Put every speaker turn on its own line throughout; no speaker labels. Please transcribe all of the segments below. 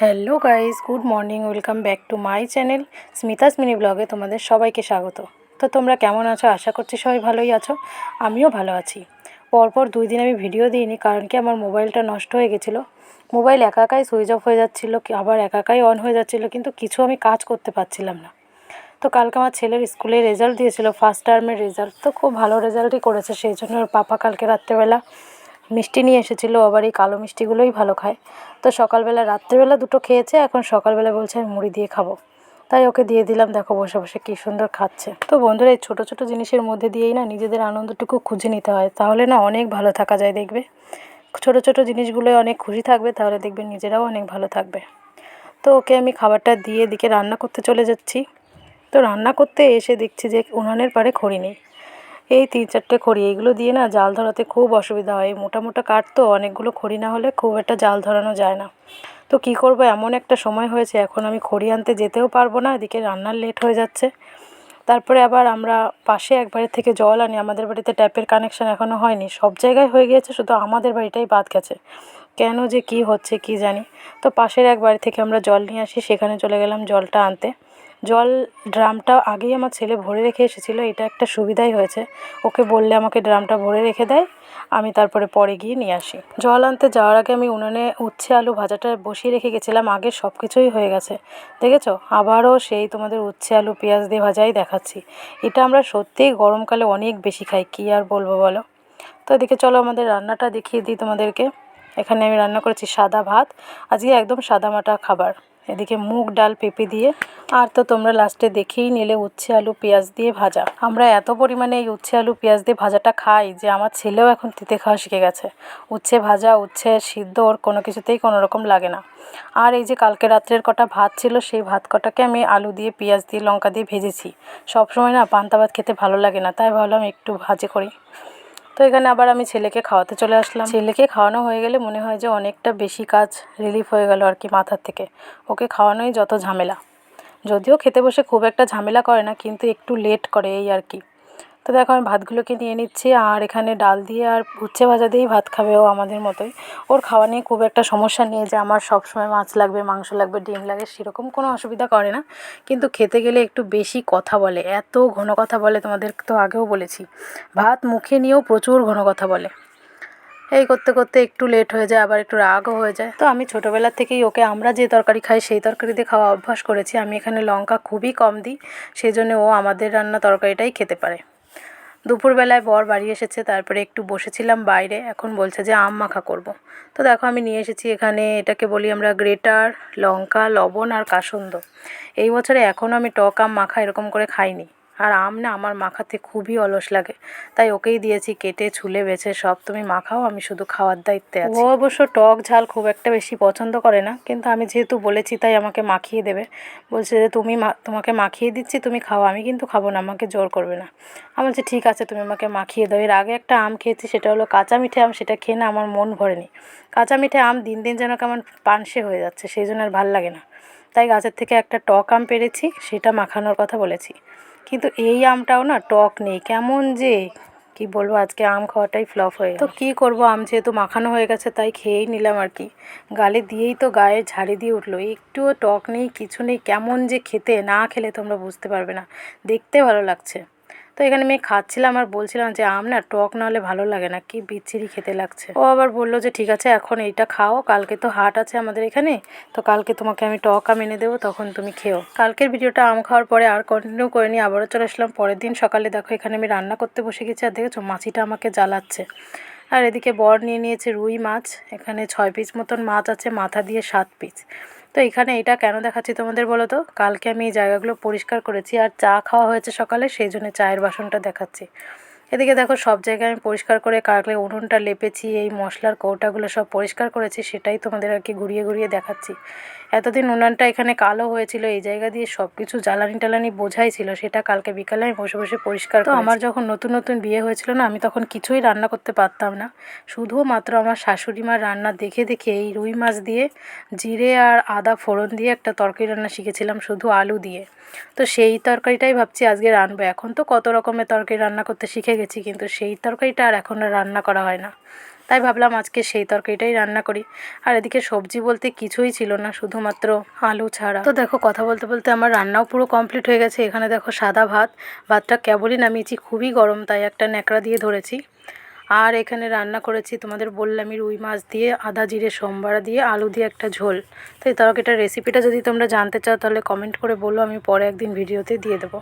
Hello guys good morning, welcome back to my channel Smita's mini ব্লগে তোমাদের সবাইকে স্বাগত। তো তোমরা কেমন আছো? আশা করছি সবাই ভালোই আছো, আমিও ভালো আছি। পরপর দুই দিন আমি ভিডিও দিইনি, কারণ কি আমার মোবাইলটা নষ্ট হয়ে গেছিল। মোবাইল একা একাই সুইচ অফ হয়ে যাচ্ছিল আবার একা একাই অন হয়ে যাচ্ছিল, কিন্তু কিছু আমি কাজ করতে পারছিলাম না। তো কালকে আমার ছেলের স্কুলে রেজাল্ট দিয়েছিল ফার্স্ট টার্মের রেজাল্ট তো খুব ভালো রেজাল্টই করেছে, সেই জন্য ওর পাপা কালকে রাত্রেবেলা মিষ্টি নিয়ে এসেছিল আবার এই কালো মিষ্টিগুলোই ভালো খায়। তো সকালবেলা, রাত্রেবেলা দুটো খেয়েছে, এখন সকালবেলা বলছে আমি মুড়ি দিয়ে খাব। তাই ওকে দিয়ে দিলাম, দেখো বসে বসে কী সুন্দর খাচ্ছে। তো বন্ধুরা, এই ছোটো ছোটো জিনিসের মধ্যে দিয়েই না নিজেদের আনন্দটুকু খুঁজে নিতে হয়। তাহলে না অনেক ভালো থাকা যায় দেখবে। ছোটো ছোটো জিনিসগুলোয় অনেক খুশি থাকবে, তাহলে দেখবে নিজেরাও অনেক ভালো থাকবে। তো ওকে আমি খাবারটা দিয়ে এদিকে রান্না করতে চলে যাচ্ছি। তো রান্না করতে এসে দেখছি যে উনানের পারে খড়ি নেই। এই তিন চারটে খড়ি এইগুলো দিয়ে না জাল ধরাতে খুব অসুবিধা হয়। এই মোটা মোটা কাঠ তো অনেকগুলো খড়ি না হলে খুব একটা জাল ধরানো যায় না। তো কী করব? এমন একটা সময় হয়েছে, এখন আমি খড়ি আনতে যেতেও পারব না, এদিকে রান্নার লেট হয়ে যাচ্ছে। তারপরে আবার আমরা পাশে এক বাড়ি থেকে জল আনি, আমাদের বাড়িতে ট্যাপের কানেকশান এখনও হয়নি। সব জায়গায় হয়ে গিয়েছে, শুধু আমাদের বাড়িটাই বাদ গেছে। কেন যে কী হচ্ছে, কী জানি? তো পাশের এক বাড়ি থেকে আমরা জল নিয়ে আসি, সেখানে চলে গেলাম জলটা আনতে। জল ড্রামটা আগেই আমার ছেলে ভরে রেখে এসেছিল, এটা একটা সুবিধাই হয়েছে। ওকে বললে আমাকে ড্রামটা ভরে রেখে দেয়, আমি তারপরে পরে গিয়ে নিয়ে আসি। জল আনতে যাওয়ার আগে আমি উনুনে উচ্ছে আলু ভাজাটা বসিয়ে রেখে গেছিলাম, আগে সব কিছুই হয়ে গেছে। দেখেছ? আবারও সেই তোমাদের উচ্ছে আলু, পেঁয়াজ দিয়ে ভাজাই দেখাচ্ছি। এটা আমরা সত্যিই গরমকালে অনেক বেশি খাই, কী আর বলব বলো? তো এদিকে চলো আমাদের রান্নাটা দেখিয়ে দিই তোমাদেরকে। এখানে আমি রান্না করেছি সাদা ভাত, আজকে একদম সাদামাটা খাবার। এদিকে মুগ ডাল, পেঁপে দিয়ে। আর তো তোমরা লাস্টে দেখেই নিলে উচ্ছে আলু, পেঁয়াজ দিয়ে ভাজা। আমরা এত পরিমাণে এই উচ্ছে আলু, পেঁয়াজ দিয়ে ভাজাটা খাই যে আমার ছেলেও এখন তিতে খাওয়া শিখে গেছে। উচ্ছে ভাজা, উচ্ছে সিদ্ধ, ওর কোনো কিছুতেই কোনো রকম লাগে না। আর এই যে কালকে রাত্রের কটা ভাত ছিল, সেই ভাত কটাকে আমি আলু দিয়ে, পেঁয়াজ দিয়ে, লঙ্কা দিয়ে ভেজেছি। সবসময় না পান্তা ভাত খেতে ভালো লাগে না, তাই ভাবলাম একটু ভাজে করি। তো এখানে আবার আমি ছেলেকে খাওয়াতে চলে আসলাম। ছেলেকে খাওয়ানো হয়ে গেলে মনে হয় যে অনেকটা বেশি কাজ রিলিফ হয়ে গেল আর কি মাথার থেকে। ওকে খাওয়ানোই যত ঝামেলা। যদিও খেতে বসে খুব একটা ঝামেলা করে না, কিন্তু একটু লেট করে এই আর কি। তো দেখো, আমি ভাতগুলোকে নিয়ে নিচ্ছি, আর এখানে ডাল দিয়ে আর উচ্ছে ভাজা দিয়েই ভাত খাবে ও আমাদের মতোই। ওর খাওয়া নিয়ে খুব একটা সমস্যা নেই যে আমার সবসময় মাছ লাগবে, মাংস লাগবে, ডিম লাগে, সেরকম কোনো অসুবিধা করে না। কিন্তু খেতে গেলে একটু বেশি কথা বলে, এত ঘন কথা বলে তোমাদের তো আগেও বলেছি। ভাত মুখে নিয়েও প্রচুর ঘন কথা বলে। এই করতে করতে একটু লেট হয়ে যায়, আবার একটু রাগও হয়ে যায়। তো আমি ছোটোবেলা থেকেই ওকে আমরা যে তরকারি খাই, সেই তরকারি দিয়ে খাওয়া অভ্যাস করেছি। আমি এখানে লঙ্কা খুবই কম দিই সেই জন্য ও আমাদের রান্না তরকারিটাই খেতে পারে। দুপুরবেলায় বর বাড়ি এসেছে, তারপরে একটু বসেছিলাম বাইরে, এখন বলছে যে আম মাখা করব। তো দেখো আমি নিয়ে এসেছি এখানে, এটাকে বলি আমরা গ্রেটার, লঙ্কা, লবণ আর কাসন্দ এই বছরে এখনও আমি টক আম মাখা এরকম করে খাইনি আর আম না আমার মাখাতে খুবই অলস লাগে। তাই ওকেই দিয়েছি কেটে, ছুলে, বেছে, সব তুমি মাখাও, আমি শুধু খাওয়ার দায়িত্বে আছি। ও অবশ্য টক ঝাল খুব একটা বেশি পছন্দ করে না, কিন্তু আমি যেহেতু বলেছি তাই আমাকে মাখিয়ে দেবে। বলছে যে তুমি তোমাকে মাখিয়ে দিচ্ছি, তুমি খাও, আমি কিন্তু খাব না, আমাকে জোর করবে না। আমি বলছি, ঠিক আছে, তুমি আমাকে মাখিয়ে দাও। এর আগে একটা আম খেয়েছি, সেটা হলো কাঁচা মিঠে আম, সেটা খেয়ে না আমার মন ভরেনি। কাঁচা মিঠে আম দিন দিন যেন কেমন পানসে হয়ে যাচ্ছে, সেই জন্য আর ভালো লাগে না। তাই গাছের থেকে একটা টক আম পেরেছি, সেটা মাখানোর কথা বলেছি। কিন্তু এই আমটাও না টক নেই। কেমন যে, কি বলব, আজকে আম খাওয়াটাই ফ্লপ হয়ে তো কি করব? আম যেহেতু মাখানো হয়ে গেছে, তাই খেয়েই নিলাম আর কি। গালে দিয়েই তো গায়ে ঝাড়ি দিয়ে উঠল। একটুও টক নেই, কিছু নেই, কেমন যে খেতে, না খেলে তোমরা বুঝতে পারবে না। দেখতে ভালো লাগছে। তো এখানে আমি খাচ্ছিলাম আর বলছিলাম যে আম না, টক না হলে ভালো লাগে না, কি বিচ্ছিরি খেতে লাগছে। ও আবার বলল যে ঠিক আছে, এখন এইটা খাও, কালকে তো হাট আছে আমাদের এখানে, তো কালকে তোমাকে আমি টক আম এনে দেবো, তখন তুমি খেও। কালকের ভিডিওটা আম খাওয়ার পরে আর কন্টিনিউ করে নিয়ে আবারও চলে আসলাম, পরের দিন সকালে দেখো এখানে আমি রান্না করতে বসে গেছি, আর দেখেছ মাছিটা আমাকে জ্বালাচ্ছে। আর এদিকে বর নিয়ে নিয়েছে রুই মাছ, এখানে ছয় পিস মতন মাছ আছে, মাথা দিয়ে সাত পিস তো এখানে এটা কেন দেখাচ্ছি তোমাদের বলো তো? কালকে আমি এই জায়গাগুলো পরিষ্কার করেছি আর চা খাওয়া হয়েছে সকালে, সেই জন্য চায়ের বাসনটা দেখাচ্ছি। এদিকে দেখো সব জায়গায় আমি পরিষ্কার করে কাকলে উনুনটা লেপেছি এই মশলার কৌটাগুলো সব পরিষ্কার করেছি সেটাই তোমাদের আর কি ঘুরিয়ে ঘুরিয়ে দেখাচ্ছি। এতদিন উনানটা এখানে কালো হয়েছিল এই জায়গা দিয়ে সব কিছু জ্বালানি টালানি বোঝাই ছিল সেটা কালকে বিকালে আমি বসে বসে পরিষ্কার তো আমার যখন নতুন নতুন বিয়ে হয়েছিল না আমি তখন কিছুই রান্না করতে পারতাম না। শুধুমাত্র আমার শাশুড়ি মার রান্না দেখে দেখে এই রুই মাছ দিয়ে জিরে আর আদা ফোড়ন দিয়ে একটা তরকারি রান্না শিখেছিলাম শুধু আলু দিয়ে। তো সেই তরকারিটাই ভাবছি আজকে রানবো এখন তো কত রকমের তরকারি রান্না করতে শিখে গেছি, কিন্তু সেই তরকারিটা আর এখন আর রান্না করা হয় না। তাই ভাবলাম আজকে সেই তরকারিটাই রান্না করি। আর এদিকে সবজি বলতে কিছুই ছিল না, শুধুমাত্র আলু ছাড়া। তো দেখো, কথা বলতে বলতে আমার রান্নাও পুরো কমপ্লিট হয়ে গেছে। এখানে দেখো সাদা ভাত, ভাতটা কেবলই নামিয়েছি, খুবই গরম, তাই একটা ন্যাকড়া দিয়ে ধরেছি। আর এখানে রান্না করেছি তোমাদের বললামই রুই মাছ দিয়ে, আদা, জিরে, সোমবারা দিয়ে, আলু দিয়ে একটা ঝোল। তো এই তরকারিটার রেসিপিটা যদি তোমরা জানতে চাও, তাহলে কমেন্ট করে বলো, আমি পরে একদিন ভিডিওতে দিয়ে দেবো।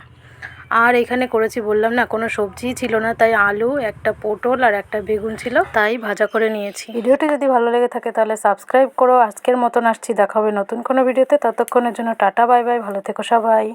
আর এখানে করেছি বললাম না, কোনো সবজি ছিল না, তাই আলু, একটা পটল আর একটা বেগুন ছিল, তাই ভাজা করে নিয়েছি। ভিডিওটি যদি ভালো লেগে থাকে তাহলে সাবস্ক্রাইব করো। আজকের মতন আসছি, দেখা হবে নতুন কোনো ভিডিওতে, ততক্ষণের জন্য টাটা, বাই বাই, ভালো থেকো সবাই।